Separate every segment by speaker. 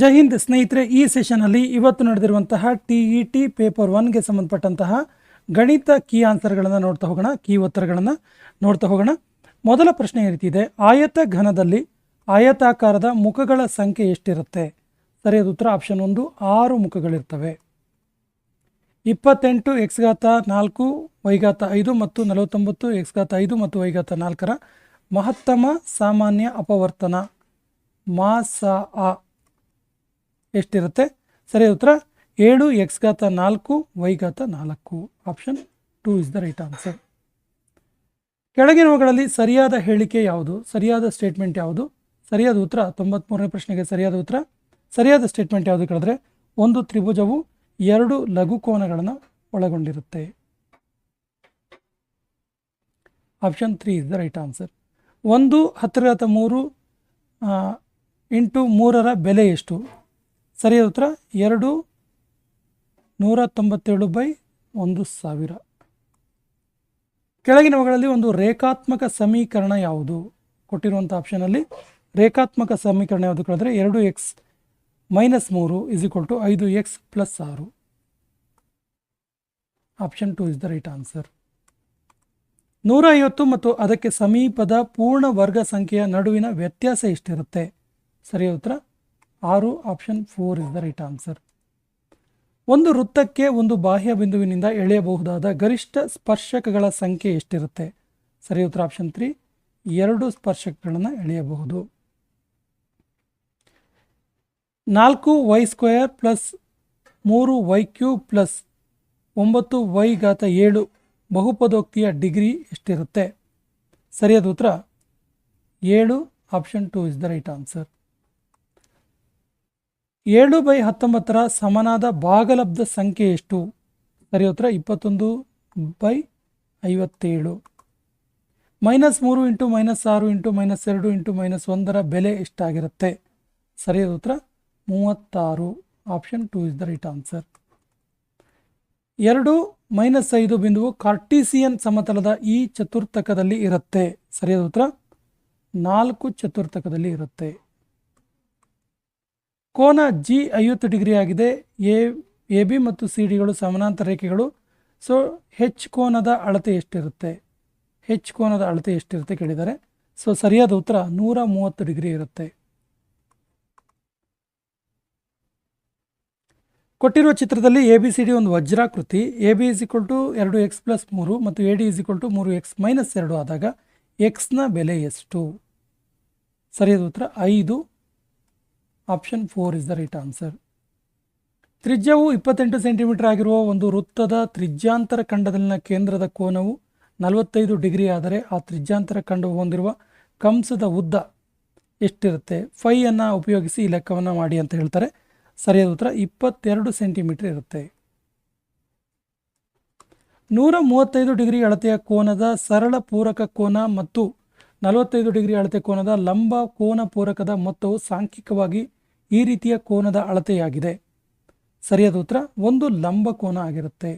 Speaker 1: ಜೈ ಹಿಂದ್ ಸ್ನೇಹಿತರೆ, ಈ ಸೆಷನಲ್ಲಿ ಇವತ್ತು ನಡೆದಿರುವಂತಹ ಟಿ ಇ ಟಿ ಪೇಪರ್ ಒನ್ಗೆ ಸಂಬಂಧಪಟ್ಟಂತಹ ಗಣಿತ ಕೀ ಆನ್ಸರ್ಗಳನ್ನು ನೋಡ್ತಾ ಹೋಗೋಣ ಕೀ ಉತ್ತರಗಳನ್ನು ನೋಡ್ತಾ ಹೋಗೋಣ. ಮೊದಲ ಪ್ರಶ್ನೆ ಈ ಆಯತ ಘನದಲ್ಲಿ ಆಯತಾಕಾರದ ಮುಖಗಳ ಸಂಖ್ಯೆ ಎಷ್ಟಿರುತ್ತೆ? ಸರಿಯಾದ ಉತ್ತರ ಆಪ್ಷನ್ ಒಂದು, ಆರು ಮುಖಗಳಿರ್ತವೆ. ಇಪ್ಪತ್ತೆಂಟು ಎಕ್ಸ್ಗಾತ ನಾಲ್ಕು ವೈಗಾತ ಐದು ಮತ್ತು ನಲವತ್ತೊಂಬತ್ತು ಎಕ್ಸ್ ಘಾತ ಐದು ಮತ್ತು ವೈಗಾತ ನಾಲ್ಕರ ಮಹತ್ತಮ ಸಾಮಾನ್ಯ ಅಪವರ್ತನ, ಮಾಸ ಎಷ್ಟಿರುತ್ತೆ? ಸರಿಯಾದ ಉತ್ತರ ಏಳು ಎಕ್ಸ್ ಘಾತ ನಾಲ್ಕು ವೈಘಾತ ನಾಲ್ಕು. Option two is the right answer ಕೆಳಗಿನವುಗಳಲ್ಲಿ ಸರಿಯಾದ ಹೇಳಿಕೆ ಯಾವುದು? ಸರಿಯಾದ ಸ್ಟೇಟ್ಮೆಂಟ್ ಯಾವುದು? ಸರಿಯಾದ ಉತ್ತರ, ತೊಂಬತ್ಮೂರನೇ ಪ್ರಶ್ನೆಗೆ ಸರಿಯಾದ ಉತ್ತರ. ಸರಿಯಾದ ಸ್ಟೇಟ್ಮೆಂಟ್ ಯಾವುದು ಕೇಳಿದ್ರೆ? ಒಂದು ತ್ರಿಭುಜವು ಎರಡು ಲಘುಕೋನಗಳನ್ನು ಒಳಗೊಂಡಿರುತ್ತೆ. Option three is the right answer ಒಂದು ಹತ್ತಿರ ಮೂರು ಇಂಟು ಮೂರರ ಬೆಲೆ ಎಷ್ಟು? ಸರಿಯಾದ ಉತ್ತರ? ಎರಡು ನೂರ ತೊಂಬತ್ತೇಳು ಬೈ ಒಂದು ಸಾವಿರ. ಕೆಳಗಿನವುಗಳಲ್ಲಿ ಒಂದು ರೇಖಾತ್ಮಕ ಸಮೀಕರಣ ಯಾವುದು? ಕೊಟ್ಟಿರುವಂಥ ಆಪ್ಷನಲ್ಲಿ ರೇಖಾತ್ಮಕ ಸಮೀಕರಣ ಯಾವುದು ಕೇಳಿದ್ರೆ ಎರಡು ಎಕ್ಸ್ ಮೈನಸ್ ಮೂರು ಇಸ್ ಈಕ್ವಲ್ ಟು ಐದು ಎಕ್ಸ್ ಪ್ಲಸ್ ಆರು. Option two is the right answer ನೂರ ಐವತ್ತು ಮತ್ತು ಅದಕ್ಕೆ ಸಮೀಪದ ಪೂರ್ಣ ವರ್ಗ ಸಂಖ್ಯೆಯ ನಡುವಿನ ವ್ಯತ್ಯಾಸ ಎಷ್ಟಿರುತ್ತೆ? ಸರಿಯಾದ ಉತ್ತರ? ಆರು option four is the right answer ಒಂದು ವೃತ್ತಕ್ಕೆ ಒಂದು ಬಾಹ್ಯ ಬಿಂದುವಿನಿಂದ ಎಳೆಯಬಹುದಾದ ಗರಿಷ್ಠ ಸ್ಪರ್ಶಕಗಳ ಸಂಖ್ಯೆ ಎಷ್ಟಿರುತ್ತೆ? ಸರಿ, ಉತ್ತರ ಆಪ್ಷನ್ ತ್ರೀ ಎರಡು ಸ್ಪರ್ಶಕಗಳನ್ನು ಎಳೆಯಬಹುದು. ನಾಲ್ಕು ವೈ ಸ್ಕ್ವೇರ್ ಪ್ಲಸ್ ಮೂರು ವೈ ಕ್ಯೂ ಪ್ಲಸ್ ಒಂಬತ್ತು ವೈ ಘಾತ ಏಳು ಬಹುಪದೋಕ್ತಿಯ ಡಿಗ್ರಿ ಎಷ್ಟಿರುತ್ತೆ? ಸರಿಯಾದ ಉತ್ತರ. ಏಳು option two is the right answer ಏಳು ಬೈ ಹತ್ತೊಂಬತ್ತರ ಸಮನಾದ ಭಾಗಲಬ್ಧ ಸಂಖ್ಯೆ ಎಷ್ಟು? ಸರಿ ಉತ್ತರ, ಇಪ್ಪತ್ತೊಂದು ಬೈ ಐವತ್ತೇಳು. ಮೈನಸ್ ಮೂರು ಇಂಟು ಮೈನಸ್ ಆರು ಇಂಟು ಮೈನಸ್ ಎರಡು ಇಂಟು ಮೈನಸ್ ಒಂದರ ಬೆಲೆ ಎಷ್ಟಾಗಿರುತ್ತೆ? ಸರಿಯಾದ ಉತ್ತರ, ಮೂವತ್ತಾರು. Option two is the right answer ಎರಡು ಮೈನಸ್ ಐದು ಬಿಂದುವು ಕಾರ್ಟೀಸಿಯನ್ ಸಮತಲದ ಈ ಚತುರ್ಥಕದಲ್ಲಿ ಇರುತ್ತೆ. ಸರಿಯಾದ ಉತ್ತರ, ನಾಲ್ಕು ಚತುರ್ಥಕದಲ್ಲಿ ಇರುತ್ತೆ. ಕೋನ ಜಿ ಐವತ್ತು ಡಿಗ್ರಿ ಆಗಿದೆ. ಎ ಎ, ಬಿ ಮತ್ತು ಸಿ ಡಿಗಳು ಸಮಾನಾಂತರ ರೇಖೆಗಳು. ಸೊ ಹೆಚ್ ಕೋನದ ಅಳತೆ ಎಷ್ಟಿರುತ್ತೆ? ಹೆಚ್ ಕೋನದ ಅಳತೆ ಎಷ್ಟಿರುತ್ತೆ ಕೇಳಿದ್ದಾರೆ. ಸೊ, ಸರಿಯಾದ ಉತ್ತರ ನೂರ ಮೂವತ್ತು ಡಿಗ್ರಿ ಇರುತ್ತೆ. ಕೊಟ್ಟಿರುವ ಚಿತ್ರದಲ್ಲಿ ಎ, ಬಿ, ಸಿ, ಡಿ ಒಂದು ವಜ್ರಾಕೃತಿ. A, B is equal to ಎರಡು ಎಕ್ಸ್ ಪ್ಲಸ್ ಮೂರು ಮತ್ತು A, D is equal to ಮೂರು ಎಕ್ಸ್ ಮೈನಸ್ ಎರಡು ಆದಾಗ ಎಕ್ಸ್ನ ಬೆಲೆ ಎಷ್ಟು? ಸರಿಯಾದ ಉತ್ತರ ಐದು. Option four is the right answer ತ್ರಿಜ್ಯವು ಇಪ್ಪತ್ತೆಂಟು ಸೆಂಟಿಮೀಟರ್ ಆಗಿರುವ ಒಂದು ವೃತ್ತದ ತ್ರಿಜ್ಯಾಂತರ ಖಂಡದಲ್ಲಿನ ಕೇಂದ್ರದ ಕೋನವು ನಲವತ್ತೈದು ಡಿಗ್ರಿ ಆದರೆ ಆ ತ್ರಿಜ್ಯಾಂತರ ಖಂಡವು ಹೊಂದಿರುವ ಕಂಸದ ಉದ್ದ ಎಷ್ಟಿರುತ್ತೆ? ಫೈಯನ್ನು ಉಪಯೋಗಿಸಿ ಈ ಲೆಕ್ಕವನ್ನು ಮಾಡಿ ಅಂತ ಹೇಳ್ತಾರೆ. ಸರಿಯಾದ ಉತ್ತರ ಇಪ್ಪತ್ತೆರಡು ಸೆಂಟಿಮೀಟರ್ ಇರುತ್ತೆ. ನೂರ ಮೂವತ್ತೈದು ಡಿಗ್ರಿ ಅಳತೆಯ ಕೋನದ ಸರಳ ಪೂರಕ ಕೋನ ಮತ್ತು ನಲವತ್ತೈದು ಡಿಗ್ರಿ ಅಳತೆ ಕೋನದ ಲಂಬ ಕೋನ ಪೂರಕದ ಮೊತ್ತವು ಸಾಂಖ್ಯಿಕವಾಗಿ ಈ ರೀತಿಯ ಕೋನದ ಅಳತೆಯಾಗಿದೆ. ಸರಿಯಾದ ಉತ್ತರ, ಒಂದು ಲಂಬ ಕೋನ ಆಗಿರುತ್ತೆ.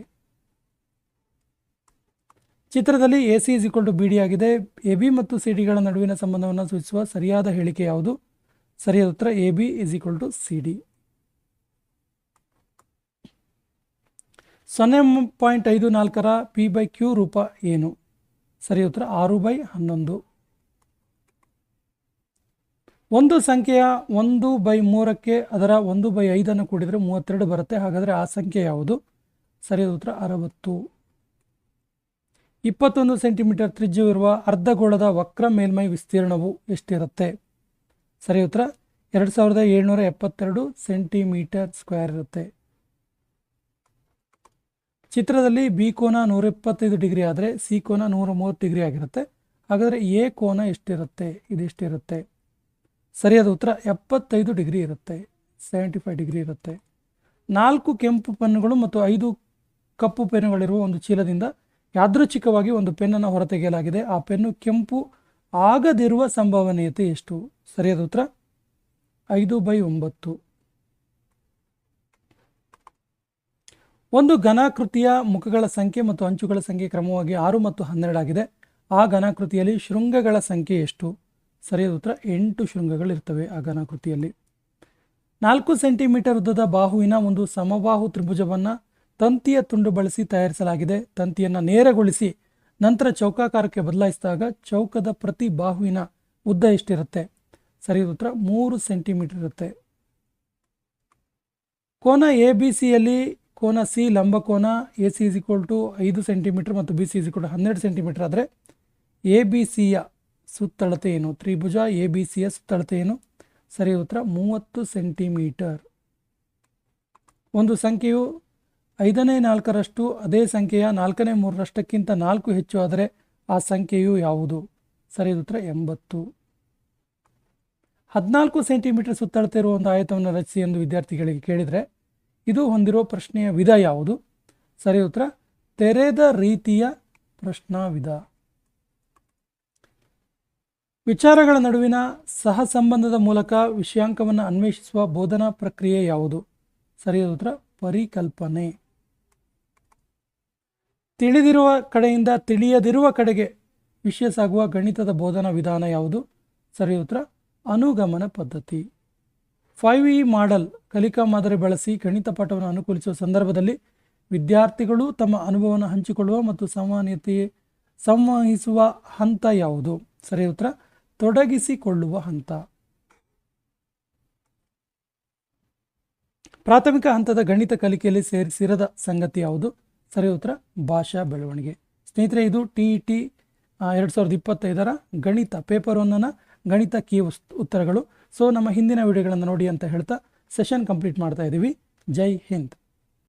Speaker 1: ಚಿತ್ರದಲ್ಲಿ A C is to B D ಆಗಿದೆ. ಎ ಬಿ ಮತ್ತು ಸಿ ಡಿಗಳ ನಡುವಿನ ಸಂಬಂಧವನ್ನು ಸೂಚಿಸುವ ಸರಿಯಾದ ಹೇಳಿಕೆ ಯಾವುದು? ಸರಿಯಾದ ಉತ್ತರ, A B is equal to C D. ಸೊನ್ನೆ ಪಾಯಿಂಟ್ ಐದು ನಾಲ್ಕರ ಪಿ ಬೈ ಕ್ಯೂ ರೂಪ ಏನು? ಸರಿ ಉತ್ತರ, ಆರು ಬೈ ಹನ್ನೊಂದು. ಒಂದು ಸಂಖ್ಯೆಯ ಒಂದು ಬೈ ಮೂರಕ್ಕೆ ಅದರ ಒಂದು ಬೈ ಐದನ್ನು ಕೂಡಿದರೆ ಮೂವತ್ತೆರಡು ಬರುತ್ತೆ. ಹಾಗಾದರೆ ಆ ಸಂಖ್ಯೆ ಯಾವುದು? ಸರಿಯಾದ ಉತ್ತರ ಅರವತ್ತು. ಇಪ್ಪತ್ತೊಂದು ಸೆಂಟಿಮೀಟರ್ ತ್ರಿಜ್ಯವಿರುವ ಅರ್ಧಗೋಳದ ವಕ್ರ ಮೇಲ್ಮೈ ವಿಸ್ತೀರ್ಣವು ಎಷ್ಟಿರುತ್ತೆ? ಸರಿ ಉತ್ತರ ಎರಡು ಸಾವಿರದ ಏಳ್ನೂರ ಎಪ್ಪತ್ತೆರಡು ಸೆಂಟಿಮೀಟರ್ ಸ್ಕ್ವೇರ್ ಇರುತ್ತೆ. ಚಿತ್ರದಲ್ಲಿ ಬಿ ಕೋನ ನೂರ ಇಪ್ಪತ್ತೈದು ಡಿಗ್ರಿ ಆದರೆ ಸಿ ಕೋನ ನೂರ ಮೂವತ್ತು ಡಿಗ್ರಿ ಆಗಿರುತ್ತೆ. ಹಾಗಾದರೆ ಎ ಕೋನ ಎಷ್ಟಿರುತ್ತೆ? ಇದೆಷ್ಟಿರುತ್ತೆ ಸರಿಯಾದ ಉತ್ತರ ಎಪ್ಪತ್ತೈದು ಡಿಗ್ರಿ ಇರುತ್ತೆ ಸೆವೆಂಟಿ ಫೈವ್ ಡಿಗ್ರಿ ಇರುತ್ತೆ. ನಾಲ್ಕು ಕೆಂಪು ಪೆನ್ನುಗಳು ಮತ್ತು ಐದು ಕಪ್ಪು ಪೆನ್ನುಗಳಿರುವ ಒಂದು ಚೀಲದಿಂದ ಯಾದೃಚ್ಛಿಕವಾಗಿ ಒಂದು ಪೆನ್ನನ್ನು ಹೊರತೆಗೆಯಲಾಗಿದೆ. ಆ ಪೆನ್ನು ಕೆಂಪು ಆಗದಿರುವ ಸಂಭವನೀಯತೆ ಎಷ್ಟು? ಸರಿಯಾದ ಉತ್ತರ ಐದು ಬೈ ಒಂಬತ್ತು. ಒಂದು ಘನಾಕೃತಿಯ ಮುಖಗಳ ಸಂಖ್ಯೆ ಮತ್ತು ಅಂಚುಗಳ ಸಂಖ್ಯೆ ಕ್ರಮವಾಗಿ ಆರು ಮತ್ತು ಹನ್ನೆರಡಾಗಿದೆ. ಆ ಘನಾಕೃತಿಯಲ್ಲಿ ಶೃಂಗಗಳ ಸಂಖ್ಯೆ ಎಷ್ಟು? ಸರಿಯಾದ ಉತ್ತರ, ಎಂಟು ಶೃಂಗಗಳಿರ್ತವೆ ಆ ಘನಾಕೃತಿಯಲ್ಲಿ ನಾಲ್ಕು ಸೆಂಟಿಮೀಟರ್ ಉದ್ದದ ಬಾಹುವಿನ ಒಂದು ಸಮಬಾಹು ತ್ರಿಭುಜವನ್ನು ತಂತಿಯ ತುಂಡು ಬಳಸಿ ತಯಾರಿಸಲಾಗಿದೆ. ತಂತಿಯನ್ನು ನೇರಗೊಳಿಸಿ ನಂತರ ಚೌಕಾಕಾರಕ್ಕೆ ಬದಲಾಯಿಸಿದಾಗ ಚೌಕದ ಪ್ರತಿ ಬಾಹುವಿನ ಉದ್ದ ಎಷ್ಟಿರುತ್ತೆ? ಸರಿಯಾದ ಉತ್ತರ, ಮೂರು ಸೆಂಟಿಮೀಟರ್ ಇರುತ್ತೆ. ಕೋನ ಎ ಬಿ ಸಿಯಲ್ಲಿ ಕೋನ ಸಿ ಲಂಬಕೋನ A C is equal to ಐದು ಸೆಂಟಿಮೀಟರ್ ಮತ್ತು ಬಿ ಸಿ ಇಸ್ ಈಕ್ವಲ್ ಹನ್ನೆರಡು ಸೆಂಟಿಮೀಟರ್ ಆದರೆ ಎ ಬಿ ಸಿಯ ಸುತ್ತಳತೆ ಏನು ತ್ರಿಭುಜ, ಎ ಬಿ ಸಿಯ ಸುತ್ತಳತೆ ಏನು ಸರಿ, ಉತ್ತರ. ಮೂವತ್ತು ಸೆಂಟಿಮೀಟರ್. ಒಂದು ಸಂಖ್ಯೆಯು ಐದನೇ ನಾಲ್ಕರಷ್ಟು, ಅದೇ ಸಂಖ್ಯೆಯ ನಾಲ್ಕನೇ ಮೂರರಷ್ಟಕ್ಕಿಂತ ನಾಲ್ಕು ಹೆಚ್ಚು ಆದರೆ ಆ ಸಂಖ್ಯೆಯು ಯಾವುದು? ಸರಿ, ಉತ್ತರ. ಎಂಬತ್ತು. ಹದಿನಾಲ್ಕು ಸೆಂಟಿಮೀಟರ್ ಸುತ್ತಳತೆ ಇರುವ ಒಂದು ಆಯತವನ್ನು ರಚಿಸಿ ಎಂದು ವಿದ್ಯಾರ್ಥಿಗಳಿಗೆ ಕೇಳಿದರೆ, ಇದು ಹೊಂದಿರುವ ಪ್ರಶ್ನೆಯ ವಿಧ ಯಾವುದು? ಸರಿ, ಉತ್ತರ. ತೆರೆದ ರೀತಿಯ ಪ್ರಶ್ನಾ ವಿಧ ವಿಚಾರಗಳ ನಡುವಿನ ಸಹ ಸಂಬಂಧದ ಮೂಲಕ ವಿಷಯಾಂಕವನ್ನು ಅನ್ವೇಷಿಸುವ ಬೋಧನಾ ಪ್ರಕ್ರಿಯೆ ಯಾವುದು? ಸರಿಯಾದ ಉತ್ತರ, ಪರಿಕಲ್ಪನೆ. ತಿಳಿದಿರುವ ಕಡೆಯಿಂದ ತಿಳಿಯದಿರುವ ಕಡೆಗೆ ವಿಷಯ ಸಾಗುವ ಗಣಿತದ ಬೋಧನಾ ವಿಧಾನ ಯಾವುದು? ಸರಿ ಉತ್ತರ, ಅನುಗಮನ ಪದ್ಧತಿ. ಫೈವ್ ಇ ಮಾಡೆಲ್, ಕಲಿಕಾ ಮಾದರಿ ಬಳಸಿ ಗಣಿತ ಪಾಠವನ್ನು ಅನುಕೂಲಿಸುವ ಸಂದರ್ಭದಲ್ಲಿ ವಿದ್ಯಾರ್ಥಿಗಳು ತಮ್ಮ ಅನುಭವವನ್ನು ಹಂಚಿಕೊಳ್ಳುವ ಮತ್ತು ಸಂವಹನೀಯತೆ ಸಂವಹಿಸುವ ಹಂತ ಯಾವುದು? ಸರಿ ಉತ್ತರ ತೊಡಗಿಸಿಕೊಳ್ಳುವ ಹಂತ. ಪ್ರಾಥಮಿಕ ಹಂತದ ಗಣಿತ ಕಲಿಕೆಯಲ್ಲಿ ಸೇರಿಸಿರದ ಸಂಗತಿ ಯಾವುದು? ಸರಿ ಉತ್ತರ, ಭಾಷಾ ಬೆಳವಣಿಗೆ. ಸ್ನೇಹಿತರೆ, ಇದು ಟಿ ಇ ಟಿ ಎರಡು ಸಾವಿರದ ಇಪ್ಪತ್ತೈದರ ಗಣಿತ ಪೇಪರ್ ಒನ್ನ ಗಣಿತ ಕೀ ಉತ್ತರಗಳು. ಸೊ ನಮ್ಮ ಹಿಂದಿನ ವಿಡಿಯೋಗಳನ್ನು ನೋಡಿ ಅಂತ ಹೇಳ್ತಾ ಸೆಷನ್ ಕಂಪ್ಲೀಟ್ ಮಾಡ್ತಾ ಇದ್ದೀವಿ ಜೈ ಹಿಂದ್.